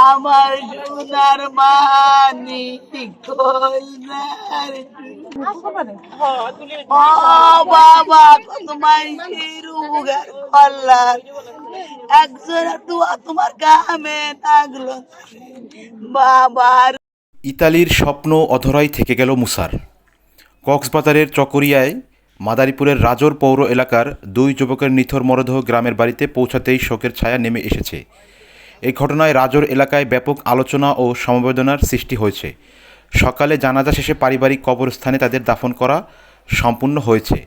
আমার সোনার মানি বাবা তোমায় শিরুগার কল্লার একজন দোয়া তোমার গামে থাকল বাবার ইতালির স্বপ্ন অধরাই থেকে গেল মুসার। কক্সবাজারের চকরিয়ায় মাদারীপুরের রাজর পৌর এলাকার দুই যুবকের নিথর মরদেহ গ্রামের বাড়িতে পৌঁছাতেই শোকের ছায়া নেমে এসেছে। এই ঘটনায় রাজর এলাকায় ব্যাপক আলোচনা ও সমবেদনার সৃষ্টি হয়েছে। সকালে জানাজা শেষে পারিবারিক কবরস্থানে তাদের দাফন করা সম্পূর্ণ হয়েছে।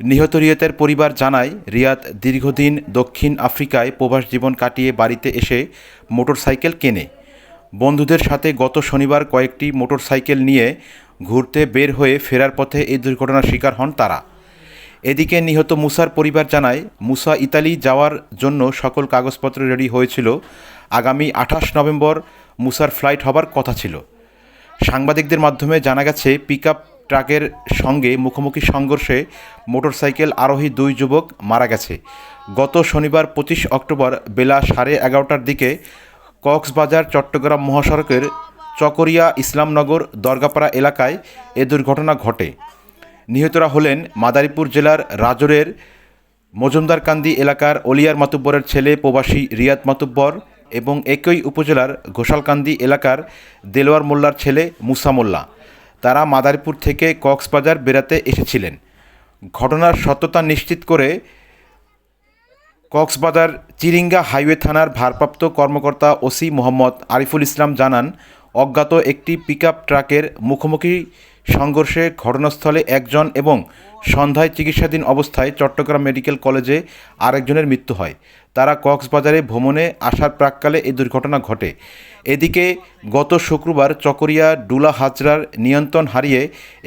নিহত রিয়াতের পরিবার জানায়, রিয়াদ দীর্ঘদিন দক্ষিণ আফ্রিকায় প্রবাস জীবন কাটিয়ে বাড়িতে এসে মোটরসাইকেল কেনে। বন্ধুদের সাথে গত শনিবার কয়েকটি মোটরসাইকেল নিয়ে ঘুরতে বের হয়ে ফেরার পথে এই দুর্ঘটনার শিকার হন তারা। এদিকে নিহত মুসার পরিবার জানায়, মুসা ইতালি যাওয়ার জন্য সকল কাগজপত্র রেডি হয়েছিল। আগামী আঠাশ নভেম্বর মুসার ফ্লাইট হবার কথা ছিল। সাংবাদিকদের মাধ্যমে জানা গেছে, পিকআপ ট্রাকের সঙ্গে মুখোমুখি সংঘর্ষে মোটরসাইকেল আরোহী দুই যুবক মারা গেছে। গত শনিবার পঁচিশ অক্টোবর বেলা সাড়ে এগারোটার দিকে কক্সবাজার, চট্টগ্রাম মহাসড়কের চকরিয়া ইসলামনগর দরগাপাড়া এলাকায় এ দুর্ঘটনা ঘটে। নিহতরা হলেন মাদারীপুর জেলার রাজরের মজুমদারকান্দি এলাকার অলিয়ার মাতুব্বরের ছেলে প্রবাসী রিয়াদ মাতুব্বর এবং একই উপজেলার ঘোষালকান্দি এলাকার দেলোয়ার মোল্লার ছেলে মুসা মোল্লা। তারা মাদারীপুর থেকে কক্সবাজার বেড়াতে এসেছিলেন। ঘটনার সত্যতা নিশ্চিত করে কক্সবাজার চিরিঙ্গা হাইওয়ে থানার ভারপ্রাপ্ত কর্মকর্তা ওসি মোহাম্মদ আরিফুল ইসলাম জানান, অজ্ঞাত একটি পিকআপ ট্রাকের মুখোমুখি সংঘর্ষে ঘটনাস্থলে একজন এবং সন্ধ্যায় চিকিৎসাধীন অবস্থায় চট্টগ্রাম মেডিকেল কলেজে আরেকজনের মৃত্যু হয়। তারা কক্সবাজারে ভ্রমণে আসার প্রাককালে এই দুর্ঘটনা ঘটে। এদিকে গত শুক্রবার চকরিয়া ডুলা হাজরার নিয়ন্ত্রণ হারিয়ে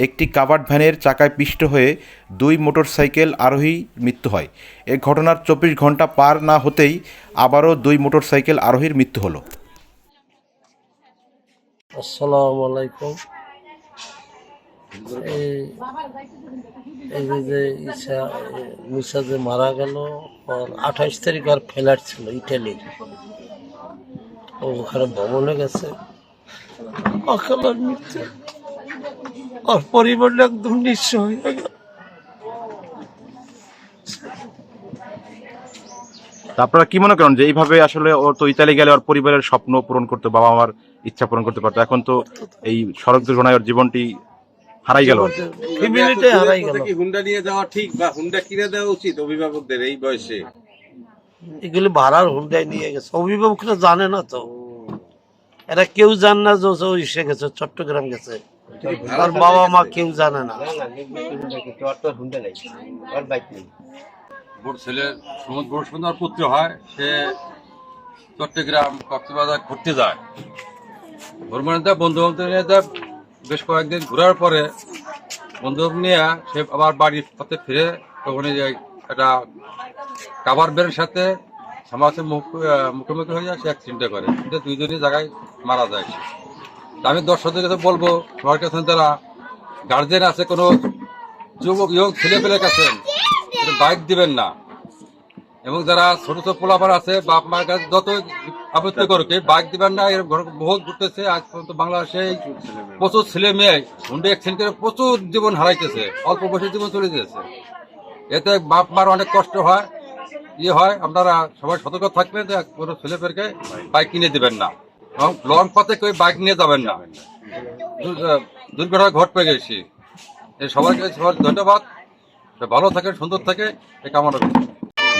একটি কাভার্ড ভ্যানের চাকায় পিষ্ট হয়ে দুই মোটরসাইকেল আরোহী মৃত্যু হয়। এ ঘটনার চব্বিশ ঘণ্টা পার না হতেই আবারও দুই মোটরসাইকেল আরোহীর মৃত্যু হলো। আসসালামু আলাইকুম। এই যে ইসা যে মারা গেল, ওর আঠাইশ তারিখ আর ফ্লাইট ছিল ইটালির ওখানে ভ্রমণে গেছে। অকালার মৃত্যু। ওর পরিবারটা একদম নিঃস্ব হয়ে গেল। আপনারা কি মনে করেন যে এইভাবে আসলে ও তো ইতালি গেলে ওর পরিবারের স্বপ্ন পূরণ করতে বাবা মার ইচ্ছা পূরণ করতে পারতো? এখন তো এই সড়ক দুর্ঘটনায় ওর জীবনটি হারাই গেল। হারাই গেল। কি হুন্ডা নিয়ে যাওয়া ঠিক বা হুন্ডা কিনে দেওয়া উচিত অভিভাবকদের এই বয়সে? এগুলি ভাড়ার হুন্ডায় নিয়ে গেছে। অভিভাবকরা জানে না তো। এরা কেউ জান না যে ও এসে গেছে চট্টগ্রাম গেছে। আর বাবা মা কেউ জানে না। বোর ছেলে সমুদ্র বড় সুন্দর পুত্র হয় সে চট্টগ্রাম কক্সবাজার ঘুরতে যায়। ভ্রমণে দেয় বন্ধু বান্ধব বেশ কয়েকদিন ঘোরার পরে বন্ধু নিয়ে সে আবার বাড়ির পথে ফিরে তখন একটা কাবার বেরের সাথে সমাজে মুখ মুখোমুখি হয়ে যায়, সে অ্যাক্সিডেন্টে করে কিন্তু দুইজনই জায়গায় মারা যায় আমি দর্শকদের কাছে বলব, সবার কাছে যারা গার্জেন আছে, কোনো যুবক, ইয়ং ছেলে পেলে কাছে বাইক দিবেন না। এবং যারা ছোট ছোট পোলাপার আছে, বাপ মার কাছে যত আপত্তি করুক বাইক দিবেন না, এর ঘর- বহুত ঘুরতেছে, আজ পর্যন্ত বাংলাদেশে প্রচুর ছেলে মেয়ে, হুন্ডে অ্যাক্সিডেন্ট করে প্রচুর জীবন হারাইতেছে, অল্প বয়সের জীবন চলে যেতেছে এতে বাপ মার অনেক কষ্ট হয় ইয়ে হয়, আপনারা সবাই সতর্ক থাকবেন যে কোনো ছেলে পেরকে বাইক কিনে দিবেন না। এবং লং পথে কেউ বাইক নিয়ে যাবেন না। দুর্ঘটনা ঘটবে গেছি সবাইকে সবার ধন্যবাদ। ভালো থাকে সুন্দর থাকে এই কামনা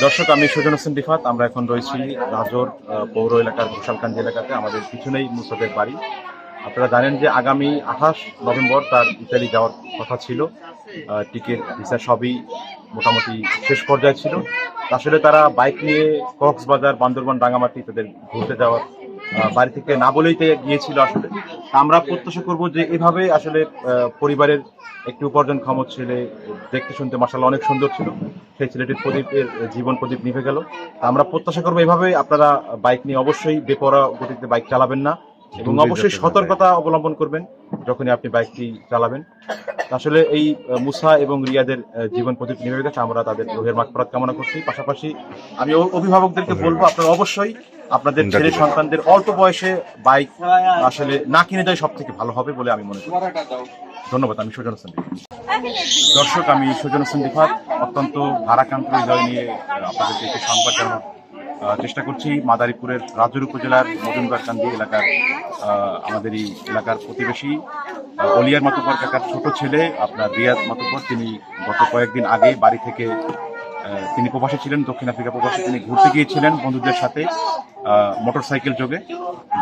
দর্শক, আমি সুজন হোসেন রিফাত, আমরা এখন রয়েছি রাজর পৌর এলাকার ঘোষালকান্দি এলাকাতে, আমাদের পিছনেই মুসাদের বাড়ি। আপনারা জানেন যে আগামী আঠাশ নভেম্বর তার ইতালি যাওয়ার কথা ছিল। টিকিট, ভিসা সবই মোটামুটি শেষ পর্যায়ে ছিল। আসলে তারা বাইক নিয়ে কক্সবাজার, বান্দরবান রাঙামাটি তাদের ঘুরতে যাওয়ার বাড়ি থেকে না বলেই গিয়েছিল আসলে। আমরা প্রত্যাশা করব যে এভাবে আসলে পরিবারের একটি উপার্জনক্ষম ছেলে দেখতে শুনতে মাসাল্লাহ অনেক সুন্দর ছিল। সেই ছেলেটির প্রদীপের জীবন প্রদীপ নিভে গেল। আমরা প্রত্যাশা করব এভাবে আপনারা বাইক নিয়ে অবশ্যই বেপরা গতিতে বাইক চালাবেন না এবং অবশ্যই সতর্কতা অবলম্বন করবেন যখনই আপনি বাইকটি চালাবেন। আসলে এই মুসা এবং রিয়াদের জীবন প্রদীপ নিভে গেছে আমরা তাদের রোহের মাগফিরাত কামনা করছি। পাশাপাশি আমি অভিভাবকদেরকে বলব আপনারা অবশ্যই আপনাদের ছেলে সন্তানদের অল্প বয়সে বাইক আসলে না কিনে দেয় সব থেকে ভালো হবে বলে আমি মনে করি। ধন্যবাদ, আমি সুজন হোসেন দর্শক, আমি সুজন হোসেন রিফাত অত্যন্ত ভারাক্রান্ত হৃদয় নিয়ে আপনাদেরকে একটি সংবাদ জানানোর চেষ্টা করছি। মাদারীপুরের রাজুর উপজেলার মজুমদারকান্দি এলাকার আমাদের এই এলাকার প্রতিবেশী অলিয়ার মাতুব্বর কাকার ছোট ছেলে, আপনার রিয়াদ মাতুব্বর। তিনি গত কয়েকদিন আগে বাড়ি থেকে তিনি প্রবাসী ছিলেন, দক্ষিণ আফ্রিকা প্রবাসী তিনি ঘুরতে গিয়েছিলেন বন্ধুদের সাথে মোটর সাইকেল যোগে।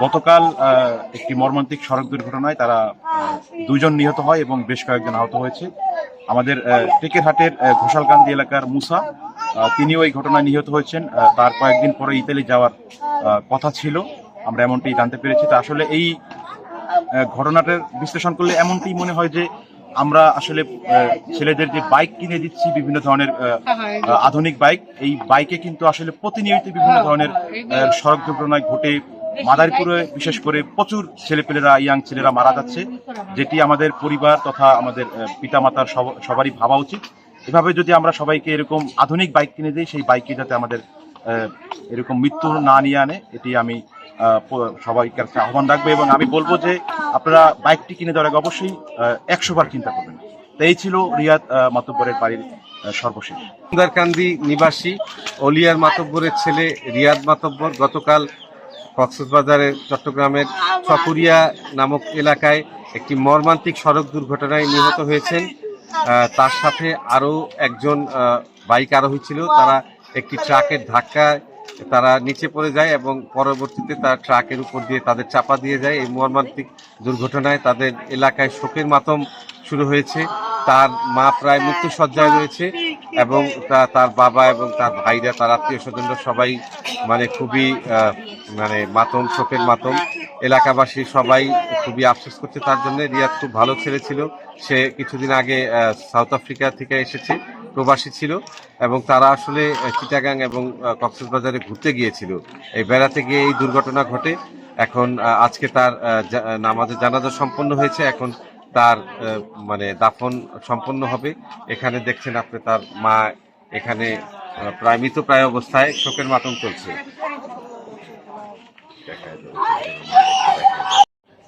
গতকাল একটি মর্মান্তিক সড়ক দুর্ঘটনায় তারা দুইজন নিহত হয় এবং বেশ কয়েকজন আহত হয়েছে। আমাদের টেকেরহাটের ঘোষালকান্দি এলাকার মুসা তিনিও এই ঘটনায় নিহত হয়েছেন। তার কয়েকদিন পরে ইতালি যাওয়ার কথা ছিল। আমরা এমনটি জানতে পেরেছি। তা আসলে এই ঘটনাটার বিশ্লেষণ করলে এমনটি মনে হয় যে আমরা আসলে ছেলেদের যে বাইক কিনে দিচ্ছি বিভিন্ন ধরনের আধুনিক বাইক এই বাইকে কিন্তু আসলে প্রতিনিয়ত বিভিন্ন ধরনের সড়ক দুর্ঘটনায় ঘটে। মাদারীপুরে বিশেষ করে প্রচুর ছেলেপেলেরা ইয়াং ছেলেরা মারা যাচ্ছে যেটি আমাদের পরিবার তথা আমাদের পিতা মাতার সবারই ভাবা উচিত। এভাবে যদি আমরা সবাইকে এরকম আধুনিক বাইক কিনে দিই সেই বাইকে যাতে আমাদের আহ, এরকম মৃত্যু না নিয়ে আনে এটি আমি আহ, প- সবাইকে আহ্বান রাখবে এবং আমি বলব যে আপনারা বাইকটি কিনে দেওয়ার আগে অবশ্যই একশো বার চিন্তা করবেন তো এই ছিল রিয়াদ মাতব্বরের বাড়ির সর্বশেষ। সুন্দরকান্দি নিবাসী অলিয়ার মাতব্বরের ছেলে রিয়াদ মাতব্বর গতকাল কক্সবাজারের চট্টগ্রামের চকুরিয়া নামক এলাকায় একটি মর্মান্তিক সড়ক দুর্ঘটনায় নিহত হয়েছেন। তার সাথে আরও একজন বাইক আরোহী ছিল। তারা একটি ট্রাকের ধাক্কায় তারা নিচে পড়ে যায় এবং পরবর্তীতে তার ট্রাকের উপর দিয়ে তাদের চাপা দিয়ে যায়। এই মর্মান্তিক দুর্ঘটনায় তাদের এলাকায় শোকের মাতম শুরু হয়েছে। তার মা প্রায় মৃত্যু সজ্জায় রয়েছে এবং তার বাবা এবং তার ভাইরা, তার আত্মীয় স্বজনরা সবাই মানে খুবই মানে মাতম, শোকের মাতম। এলাকাবাসী সবাই খুবই আফসোস করছে তার জন্য। রিয়াদ খুব ভালো ছেলে ছিল। সে কিছুদিন আগে সাউথ আফ্রিকা থেকে এসেছে। প্রবাসী ছিল এবং তারা আসলে চিটাগাং এবং কক্সবাজারে ঘুরতে গিয়েছিল। এই বেড়াতে গিয়ে এই দুর্ঘটনা ঘটে। এখন আজকে তার আহ, জা- নামাজে জানাজা সম্পন্ন হয়েছে। এখন তার মানে দাফন সম্পন্ন হবে। এখানে দেখছেন আপনি তার মা এখানে প্রায় মৃত প্রায় অবস্থায় শোকের মাতম চলছে।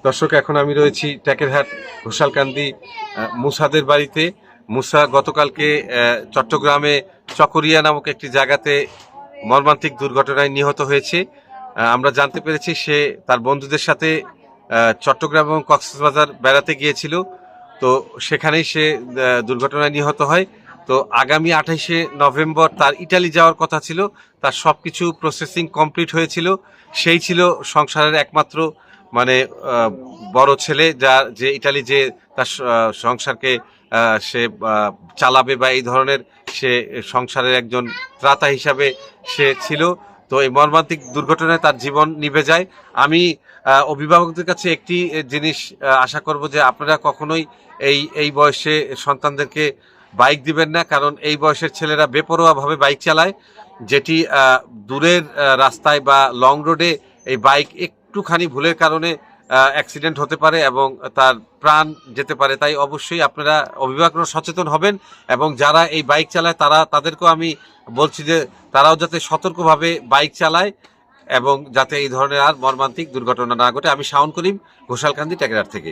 দর্শক এখন আমি রয়েছি ট্যাকেরহাট ঘোষালকান্দি মুসাদের বাড়িতে। মুসা গতকালকে চট্টগ্রামে চকরিয়া নামক একটি জায়গাতে মর্মান্তিক দুর্ঘটনায় নিহত হয়েছে। আমরা জানতে পেরেছি সে তার বন্ধুদের সাথে চট্টগ্রাম এবং কক্সবাজার বেড়াতে গিয়েছিল। তো সেখানেই সে দুর্ঘটনায় নিহত হয়। তো আগামী আঠাইশে নভেম্বর তার ইটালি যাওয়ার কথা ছিল। তার সব কিছু প্রসেসিং কমপ্লিট হয়েছিল। সেই ছিল সংসারের একমাত্র মানে বড় ছেলে যা, যে ইটালি যে তার সংসারকে সে চালাবে বা এই ধরনের সে সংসারের একজন ত্রাতা হিসাবে সে ছিল। তো এই মর্মান্তিক দুর্ঘটনায় তার জীবন নিভে যায়। আমি অভিভাবকদের কাছে একটি জিনিস আশা করব যে আপনারা কখনোই এই এই বয়সে সন্তানদেরকে বাইক দিবেন না, কারণ এই বয়সের ছেলেরা বেপরোয়াভাবে বাইক চালায়, যেটি দূরের রাস্তায় বা লং রোডে এই বাইক একটুখানি ভুলের কারণে অ্যাক্সিডেন্ট হতে পারে এবং তার প্রাণ যেতে পারে, তাই অবশ্যই আপনারা অভিভাবকরা সচেতন হবেন এবং যারা এই বাইক চালায় তারা, তাদেরকেও আমি বলছি যে তারাও যাতে সতর্কভাবে বাইক চালায় এবং যাতে এই ধরনের আর মর্মান্তিক দুর্ঘটনা না ঘটে। আমি শাওন করিম, ঘোষালকান্দি ট্যাকেরার থেকে।